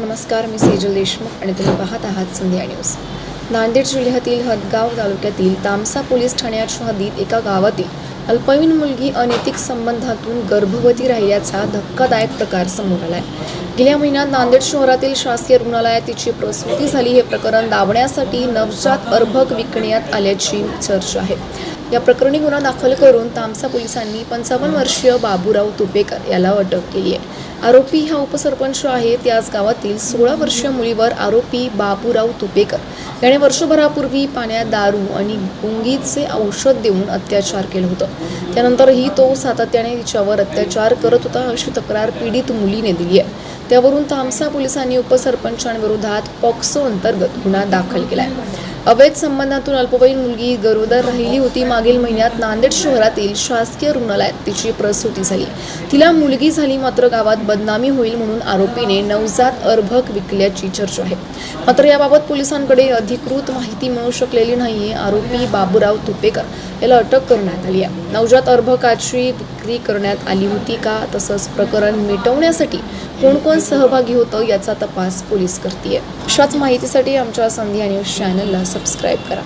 नमस्कार मी सेजल देशमुख आणि तुम्ही पाहत आहात संध्या न्यूज. नांदेड जिल्ह्यातील हदगाव तालुक्यातील तामसा पोलीस ठाण्याच्या हद्दीत एका गावातील अल्पवयीन मुलगी अनैतिक संबंधातून गर्भवती राहिल्याचा धक्कादायक प्रकार समोर आलाय. गेल्या महिन्यात नांदेड शहरातील शासकीय रुग्णालयात तिची प्रसूती झाली. हे प्रकरण दाबण्यासाठी नवजात अर्भक विकण्यात आल्याची चर्चा आहे. या प्रकरणी गुन्हा दाखल करून तामसा पोलिसांनी पंचावन्न वर्षीय बाबूराव तुपेकर याला अटक केली आहे. आरोपी हा उपसरपंच आहे. त्याच गावातील सोळा वर्षीय मुलीवर आरोपी बाबूराव तुपेकर याने वर्षभरापूर्वी पाण्यात दारू आणि गुंगीचे औषध देऊन अत्याचार केलं होतं. त्यानंतरही तो सातत्याने तिच्यावर अत्याचार करत होता अशी तक्रार पीडित मुलीने दिली आहे. त्यावरून तामसा पोलिसांनी उपसरपंचांविरोधात पॉक्सो अंतर्गत गुन्हा दाखल केला आहे अवैध संबंधातून अल्पवयीन मुलगी गरोदर राहिली होती. मागील महिन्यात नांदेड शहरातील शासकीय रुग्णालयात तिची प्रसूती झाली. तिला मुलगी झाली मात्र गावात बदनामी होईल म्हणून आरोपीने नवजात अर्भक विकल्याची चर्चा आहे. मात्र याबाबत पोलिसांकडे अधिकृत माहिती मिळू शकलेली नाही आरोपी बाबूराव तुपेकर याला अटक करण्यात आली आहे. नवजात अर्भकाची विक्री करण्यात आली होती का तसंच प्रकरण मिटवण्यासाठी कोण कोण सहभागी होतं याचा तपास पोलीस करते अशाच माहितीसाठी आमच्या संध्या न्यूज चॅनलला सबस्क्राईब करा.